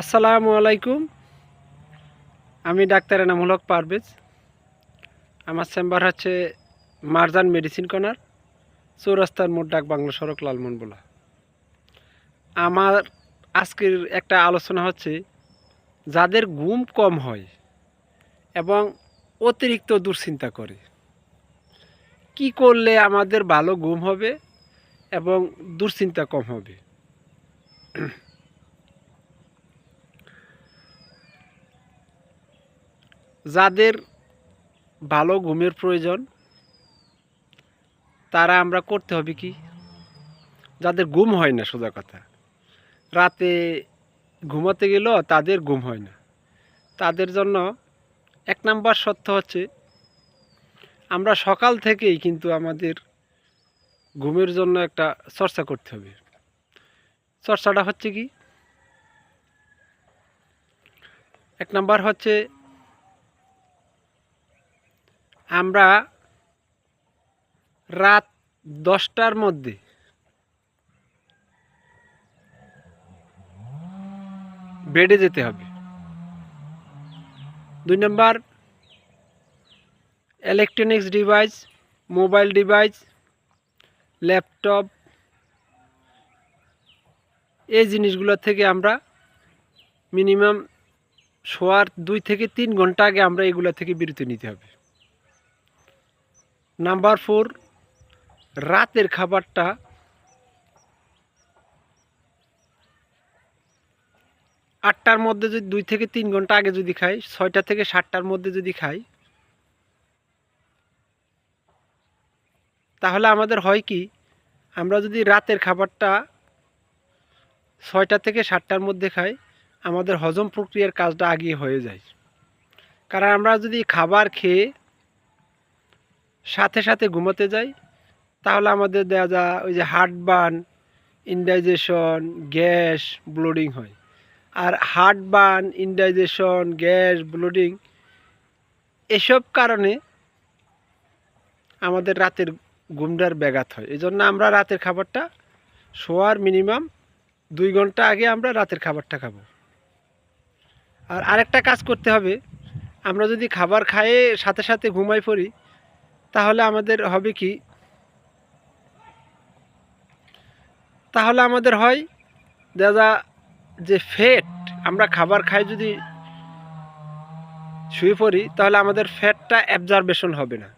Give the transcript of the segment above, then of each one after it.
আসসালামু আলাইকুম। আমি ডাক্তার এনামুল হক পারভেজ। আমার চেম্বার হচ্ছে মারজান মেডিসিন কর্নার, চৌরাস্তার মোট ডাক বাংলা সড়ক লালমন বলা। আমার আজকের একটা আলোচনা হচ্ছে যাদের ঘুম কম হয় এবং অতিরিক্ত দুশ্চিন্তা করে। কি করলে আমাদের ভালো ঘুম হবে এবং দুশ্চিন্তা কম হবে? যাদের ভালো ঘুমের প্রয়োজন, তারা আমরা করতে হবে কি? যাদের ঘুম হয় না, সোজা কথা। রাতে ঘুমাতে গেলেও তাদের ঘুম হয় না। তাদের জন্য এক নাম্বার সত্য হচ্ছে, আমরা সকাল থেকেই কিন্তু আমাদের ঘুমের জন্য একটা চর্চা করতে হবে। চর্চাটা হচ্ছে কি? এক নাম্বার হচ্ছে আমরা রাত দশটার মধ্যে বেডে যেতে হবে। দুই নম্বর electronics device mobile device laptop এই জিনিসগুলো থেকে আমরা মিনিমাম শোয়ার দুই থেকে তিন ঘণ্টা আগে আমরা এগুলো থেকে বিরতি নিতে হবে। নাম্বার ফোর, রাতের খাবারটা আটটার মধ্যে যদি দুই থেকে তিন ঘণ্টা আগে যদি খাই, ছয়টা থেকে সাতটার মধ্যে যদি খাই, তাহলে আমাদের হয় কি, আমরা যদি রাতের খাবারটা ছয়টা থেকে সাতটার মধ্যে খাই, আমাদের হজম প্রক্রিয়ার কাজটা আগিয়ে হয়ে যায়। কারণ আমরা যদি খাবার খেয়ে সাথে সাথে ঘুমাতে যাই, তাহলে আমাদের দেওয়া যা ওই যে heartburn indigestion gas bloating হয়। আর heartburn indigestion gas bloating এসব কারণে আমাদের রাতের ঘুমটার ব্যাঘাত হয়। এই জন্য আমরা রাতের খাবারটা শোয়ার মিনিমাম দুই ঘণ্টা আগে আমরা রাতের খাবারটা খাব। আর আরেকটা কাজ করতে হবে, আমরা যদি খাবার খায়ে সাথে সাথে ঘুমাই পড়ি তাহলে আমাদের হবে কি? তাহলে আমাদের হয় দাদা যে ফ্যাট আমরা খাবার খাই যদি শুয়ে পড়ি, তাহলে আমাদের ফ্যাটটা অ্যাবজারবেশন হবে না।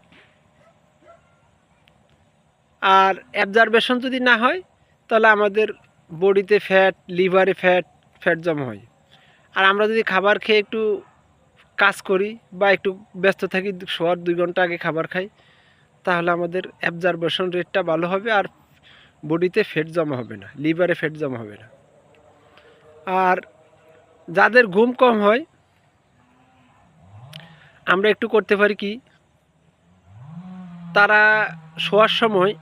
আর অ্যাবজারবেশন যদি না হয়, তাহলে আমাদের বডিতে ফ্যাট লিভারে ফ্যাট ফ্যাট জমা হয়। আর আমরা যদি খাবার খেয়ে একটু কাজ করি বা একটু ব্যস্ত থাকি শোয়ার দুই ঘণ্টা আগে খাবার খাই, তাহলে আমাদের অ্যাবজারবেশন রেটটা ভালো হবে আর বডিতে ফ্যাট জমা হবে না লিভারে ফ্যাট জমা হবে না। আর যাদের ঘুম কম হয়, আমরা একটু করতে পারি কি, তারা শোয়ার সময়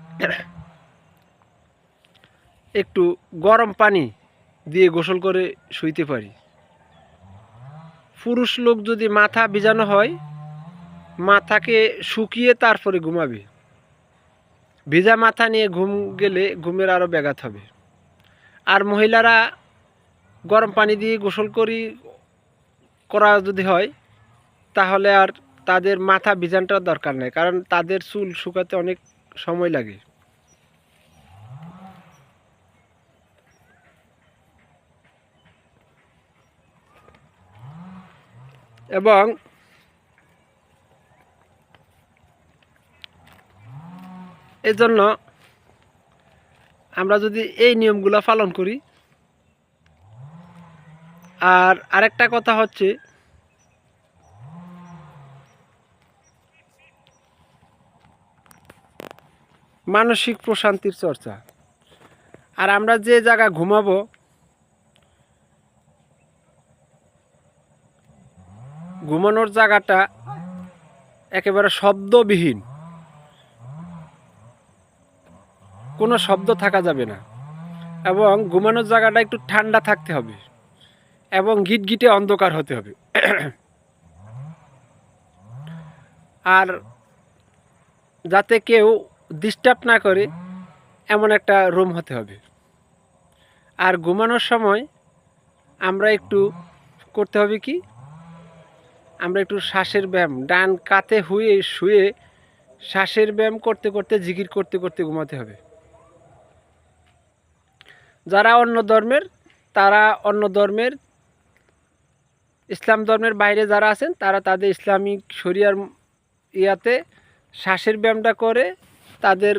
একটু গরম পানি দিয়ে গোসল করে শুইতে পারি। পুরুষ লোক যদি মাথা ভিজানো হয়, মাথাকে শুকিয়ে তারপরে ঘুমাবে। ভিজা মাথা নিয়ে ঘুম গেলে ঘুমের আরও ব্যাঘাত হবে। আর মহিলারা গরম পানি দিয়ে গোসল করি, করা যদি হয়, তাহলে আর তাদের মাথা ভিজানটার দরকার নেই, কারণ তাদের চুল শুকাতে অনেক সময় লাগে। এবং এজন্য আমরা যদি এই নিয়মগুলো পালন করি, আর আরেকটা কথা হচ্ছে, মানসিক প্রশান্তির চর্চা। আর আমরা যে জায়গা ঘুমাবো ঘুমানোর জায়গাটা একেবারে শব্দবিহীন। কোনো শব্দ থাকা যাবে না। এবং ঘুমানোর জায়গাটা একটু ঠান্ডা থাকতে হবে। এবং গিটগিটে অন্ধকার হতে হবে। আর যাতে কেউ ডিস্টার্ব না করে, এমন একটা রুম হতে হবে। আর ঘুমানোর সময় আমরা একটু করতে হবে কি? আমরা একটু শ্বাসের ব্যায়াম, ডান কাতে হুয়ে শুয়ে শ্বাসের ব্যায়াম করতে করতে, জিকির করতে করতে ঘুমাতে হবে। যারা অন্য ধর্মের, তারা অন্য ধর্মের, ইসলাম ধর্মের বাইরে যারা আছেন, তারা তাদের ইসলামিক শরিয়ার ইয়াতে শ্বাসের ব্যায়ামটা করে, তাদের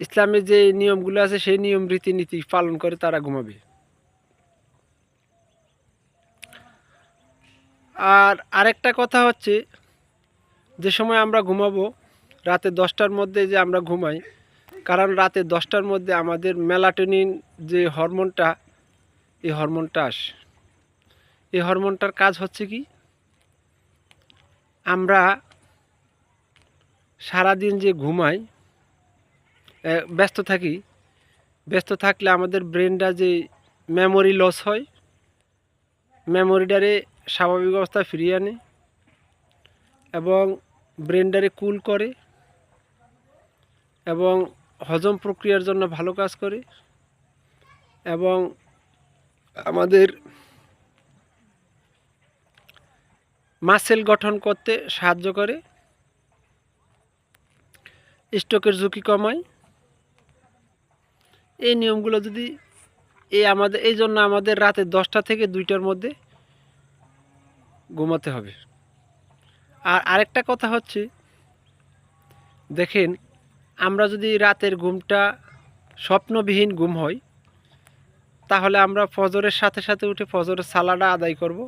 ইসলামের যে নিয়মগুলো আছে, সেই নিয়ম, রীতিনীতি পালন করে তারা ঘুমাবে। আর আরেকটা কথা হচ্ছে, যে সময় আমরা ঘুমাবো, রাতে দশটার মধ্যে যে আমরা ঘুমাই, কারণ রাতে দশটার মধ্যে আমাদের মেলাটোনিন যে হরমোনটা, এই হরমোনটা আসে। এই হরমোনটার কাজ হচ্ছে কি? আমরা সারাদিন যে ঘুমাই ব্যস্ত থাকি। ব্যস্ত থাকলে আমাদের ব্রেনটা যে মেমোরি লস হয় মেমোরিটারে স্বাভাবিক অবস্থায় ফিরিয়ে আনে এবং ব্রেন্ডারে কুল করে এবং হজম প্রক্রিয়ার জন্য ভালো কাজ করে এবং আমাদের মাসেল গঠন করতে সাহায্য করে স্ট্রোকের ঝুঁকি কমায়। এই নিয়মগুলো যদি এই আমাদের, এই জন্য আমাদের রাতে দশটা থেকে দুইটার মধ্যে ঘুমাতে হবে। আর আরেকটা কথা হচ্ছে, দেখেন, আমরা যদি রাতের ঘুমটা স্বপ্নবিহীন ঘুম হয়, তাহলে আমরা ফজরের সাথে সাথে উঠে ফজরের সালাডা আদায় করব।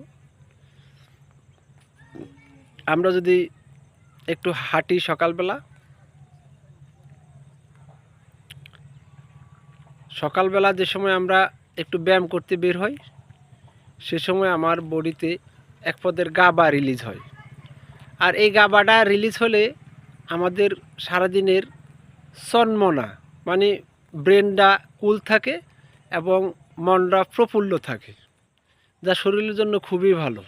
আমরা যদি একটু হাঁটি সকালবেলা সকালবেলা যে সময় আমরা একটু ব্যায়াম করতে বের হই, সে সময় আমার বডিতে এক পদের গাবা রিলিজ হয়। আর এই গাবাটা রিলিজ হলে আমাদের সারাদিনের সন্মনা মানে ব্রেনটা কুল থাকে এবং মনটা প্রফুল্ল থাকে, যা শরীরের জন্য খুবই ভালো।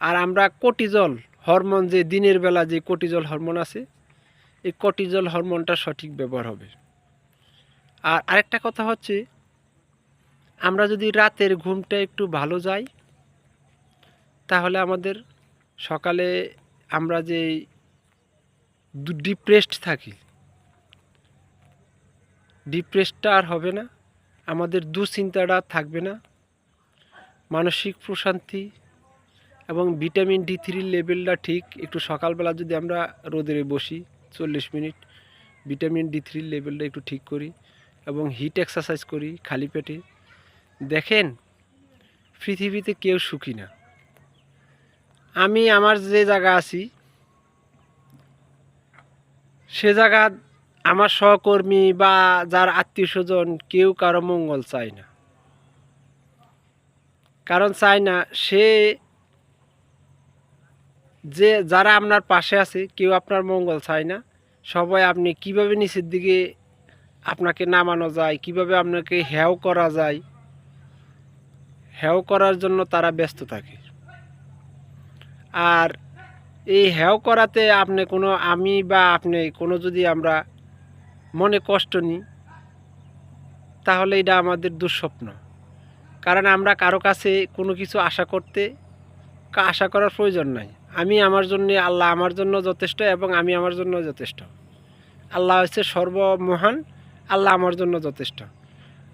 আর আমরা কোটিজল হরমোন যে দিনের বেলা যে কোটিজল হরমোন আছে, এই কোটিজল হরমোনটা সঠিক ব্যবহার হবে। আর আরেকটা কথা হচ্ছে, আমরা যদি রাতের ঘুমটা একটু ভালো যাই তাহলে আমাদের সকালে আমরা যে ডিপ্রেসড থাকি ডিপ্রেসডটা আর হবে না, আমাদের দুশ্চিন্তাটা থাকবে না, মানসিক প্রশান্তি এবং ভিটামিন ডি থ্রির লেভেলটা ঠিক, একটু সকালবেলা যদি আমরা রোদে বসি চল্লিশ মিনিট ভিটামিন ডি থ্রির লেভেলটা একটু ঠিক করি এবং হিট এক্সারসাইজ করি খালি পেটে, দেখেন পৃথিবীতে কেউ সুখী না। আমি আমার যে জায়গা আছি, সে জায়গা আমার সহকর্মী বা যার আত্মীয় স্বজন কেউ কারও মঙ্গল চায় না। কারণ চায় না, সে যে, যারা আপনার পাশে আছে, কেউ আপনার মঙ্গল চায় না। সবাই আপনি কীভাবে নিচের দিকে আপনাকে নামানো যায়, কীভাবে আপনাকে হেও করা যায় হেও করার জন্য তারা ব্যস্ত থাকে। আর এই হেও করাতে আপনি কোনো আমি বা আপনি কোনো যদি আমরা মনে কষ্ট নিই, তাহলে এটা আমাদের দুঃস্বপ্ন। কারণ আমরা কারও কাছে কোনো কিছু আশা করতে আশা করার প্রয়োজন নাই। আমি আমার জন্য আল্লাহ আমার জন্য যথেষ্ট এবং আমি আমার জন্য যথেষ্ট। আল্লাহ হচ্ছে সর্বমহান, আল্লাহ আমার জন্য যথেষ্ট।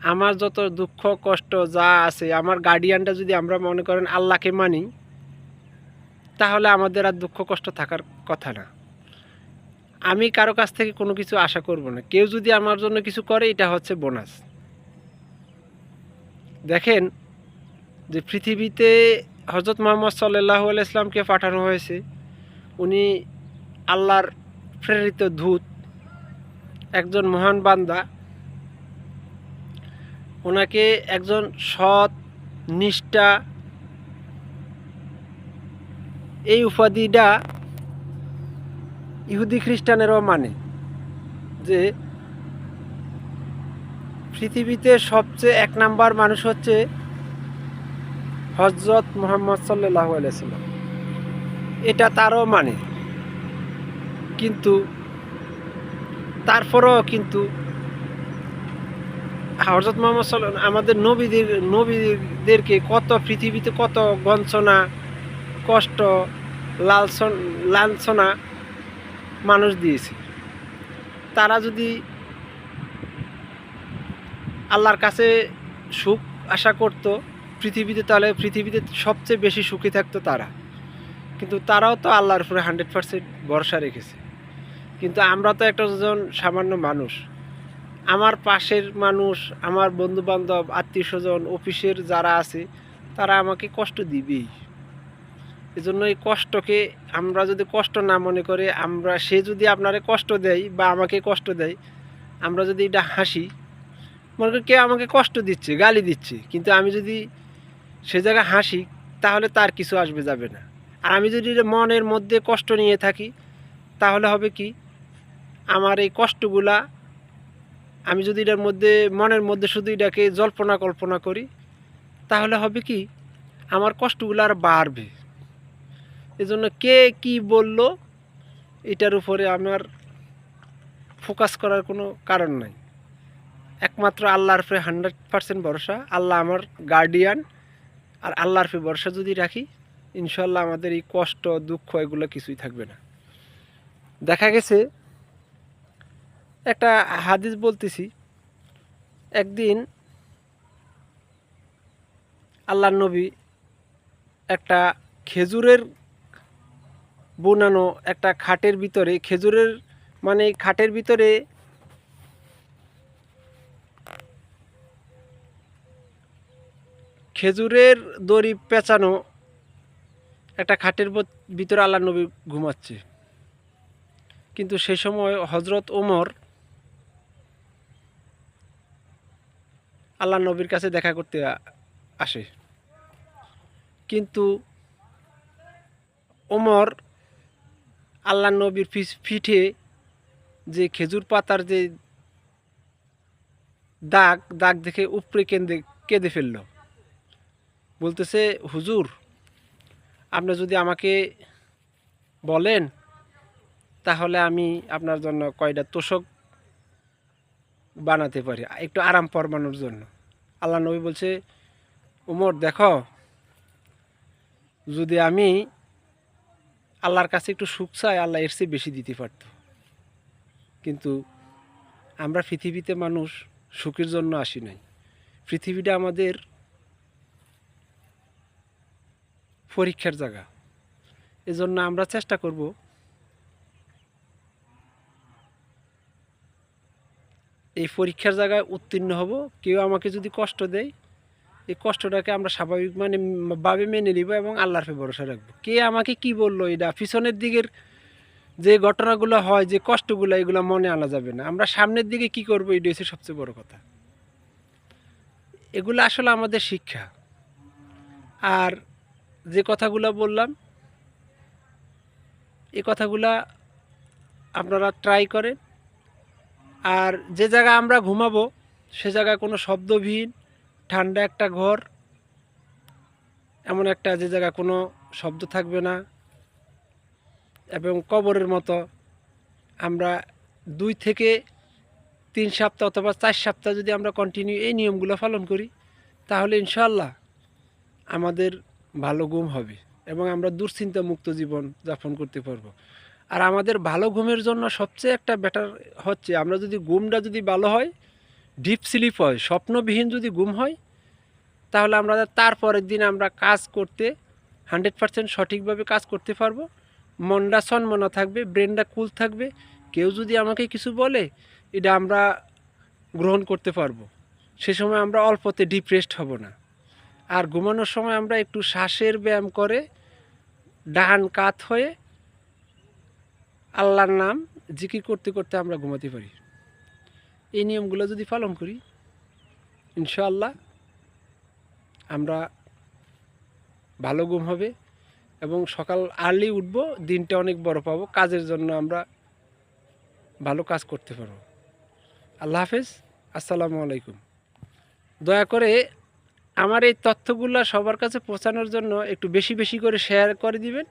আমার যত দুঃখ, কষ্ট যা আছে, আমার গার্ডিয়ানটা যদি আমরা মনে করেন আল্লাহকে মানি তাহলে আমাদের আর দুঃখ কষ্ট থাকার কথা না। আমি কারও কাছ থেকে কোনো কিছু আশা করব না। কেউ যদি আমার জন্য কিছু করে, এটা হচ্ছে বোনাস। দেখেন যে পৃথিবীতে হজরত মোহাম্মদ সাল্লাহ ইসলামকে পাঠানো হয়েছে। উনি আল্লাহর প্রেরিত দূত, একজন মহান বান্দা। ওনাকে একজন সৎ, নিষ্ঠা এই উপাধিটা ইহুদি খ্রিস্টানেরও মানে যে পৃথিবীতে সবচেয়ে এক নাম্বার মানুষ হচ্ছে হজরত মোহাম্মদ সাল্লাহ আলাইসাল্লাম এটা তারও মানে। কিন্তু তারপরেও কিন্তু হজরত মোহাম্মদ সাল্লাম আমাদের নবীদের, নবীদেরকে কত পৃথিবীতে কত গঞ্চনা কষ্ট লালসন, লাঞ্ছনা মানুষ দিয়েছে। তারা যদি আল্লাহর কাছে সুখ আশা করত, পৃথিবীতে তাহলে পৃথিবীতে সবচেয়ে বেশি সুখী থাকতো তারা। কিন্তু তারাও তো আল্লাহর উপরে হান্ড্রেড পার্সেন্ট ভরসা রেখেছে। কিন্তু আমরা তো একটা জন সামান্য মানুষ। আমার পাশের মানুষ, আমার বন্ধু বান্ধব আত্মীয় স্বজন অফিসের যারা আছে, তারা আমাকে কষ্ট দিবেই। এজন্য এই কষ্টকে আমরা যদি কষ্ট না মনে করে, আমরা, সে যদি আপনারে কষ্ট দেয় বা আমাকে কষ্ট দেয়, আমরা যদি এটা হাসি, মনে করি কে আমাকে কষ্ট দিচ্ছে, গালি দিচ্ছে, কিন্তু আমি যদি সে জায়গায় হাসি, তাহলে তার কিছু আসবে, যাবে না। আর আমি যদি মনের মধ্যে কষ্ট নিয়ে থাকি, তাহলে হবে কি, আমার এই কষ্টগুলা, আমি যদি এটার মধ্যে, মনের মধ্যে শুধু এটাকে জল্পনা কল্পনা করি, তাহলে হবে কি, আমার কষ্টগুলো আর বাড়বে। এজন্য কে কি বলল, এটার উপরে আমার ফোকাস করার কোনো কারণ নাই। একমাত্র আল্লাহর উপরে হান্ড্রেড পার্সেন্ট ভরসা, আল্লাহ আমার গার্ডিয়ান আর আল্লাহর উপরে ভরসা যদি রাখি ইনশাল্লাহ আমাদের এই কষ্ট, দুঃখ এগুলো কিছুই থাকবে না। দেখা গেছে, একটা হাদিস বলতেছি, একদিন আল্লাহ নবী একটা খেজুরের বোনানো একটা খাটের ভিতরে, খেজুরের মানে খাটের ভিতরে খেজুরের দড়ি পেঁচানো একটা খাটের ভিতরে আল্লাহ নবী ঘুমাচ্ছে। কিন্তু সে সময় হজরত ওমর আল্লাহ নবীর কাছে দেখা করতে আসে। কিন্তু ওমর আল্লাহ নবীর পিঠে যে খেজুর পাতার যে দাগ দাগ দেখে উপরে কেঁদে কেঁদে ফেলল। বলতেছে, হুজুর, আপনি যদি আমাকে বলেন, তাহলে আমি আপনার জন্য কয়টা তোষক বানাতে পারি, একটু আরাম ফরমানোর জন্য। আল্লাহ নবী বলছে, উমর, দেখো, যদি আমি আল্লাহর কাছে একটু সুখ চাই, আল্লাহ এর চেয়ে বেশি দিতে পারত। কিন্তু আমরা পৃথিবীতে মানুষ সুখের জন্য আসি নাই। পৃথিবীটা আমাদের পরীক্ষার জায়গা। এজন্য আমরা চেষ্টা করব এই পরীক্ষার জায়গায় উত্তীর্ণ হব। কেউ আমাকে যদি কষ্ট দেয় এই কষ্টটাকে আমরা স্বাভাবিক মানে ভাবে মেনে নিব এবং আল্লাহর উপরে ভরসা রাখব। কে আমাকে কি বলল এটা? পিছনের দিকের যে ঘটনাগুলো হয়, যে কষ্টগুলো, এগুলো মনে আনা যাবে না। আমরা সামনের দিকে কি করব? এটা হচ্ছে সবচেয়ে বড় কথা। এগুলো আসলে আমাদের শিক্ষা। আর যে কথাগুলো বললাম এই কথাগুলা আপনারা ট্রাই করেন। আর যে জায়গায় আমরা ঘুমাবো, সে জায়গায় কোনো শব্দবিহীন ঠান্ডা একটা ঘর, এমন একটা যে জায়গায় কোনো শব্দ থাকবে না, এবং কবরের মতো আমরা দুই থেকে তিন সপ্তাহ অথবা চার সপ্তাহ যদি আমরা কন্টিনিউ এই নিয়মগুলো পালন করি, তাহলে ইনশাল্লাহ আমাদের ভালো ঘুম হবে এবং আমরা দুশ্চিন্তা মুক্ত জীবন যাপন করতে পারব। আর আমাদের ভালো ঘুমের জন্য সবচেয়ে একটা বেটার হচ্ছে, আমরা যদি ঘুমটা যদি ভালো হয় ডিপ স্লিপ হয়, স্বপ্নবিহীন যদি ঘুম হয়, তাহলে আমরা তারপরের দিন আমরা কাজ করতে হান্ড্রেড পার্সেন্ট সঠিকভাবে কাজ করতে পারব। মনটা সন্মনা থাকবে, ব্রেনটা কুল থাকবে। কেউ যদি আমাকে কিছু বলে, এটা আমরা গ্রহণ করতে পারব। সে সময় আমরা অল্পতে ডিপ্রেসড হব না। আর ঘুমানোর সময় আমরা একটু শ্বাসের ব্যায়াম করে ডান কাত হয়ে আল্লাহর নাম জিকির করতে করতে আমরা ঘুমাতে পারি। এই নিয়মগুলো যদি পালন করি, ইনশাআল্লাহ আমরা ভালো ঘুম হবে এবং সকাল আর্লি উঠব, দিনটা অনেক বড় পাবো, কাজের জন্য আমরা ভালো কাজ করতে পারব। আল্লাহ হাফেজ, আসসালামু আলাইকুম। দয়া করে আমার এই তথ্যগুলো সবার কাছে পৌঁছানোর জন্য একটু বেশি বেশি করে শেয়ার করে দিবেন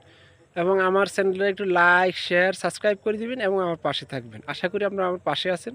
এবং আমার চ্যানেলটা একটু লাইক শেয়ার সাবস্ক্রাইব করে দিবেন এবং আমার পাশে থাকবেন। আশা করি আপনারা আমার পাশে আছেন।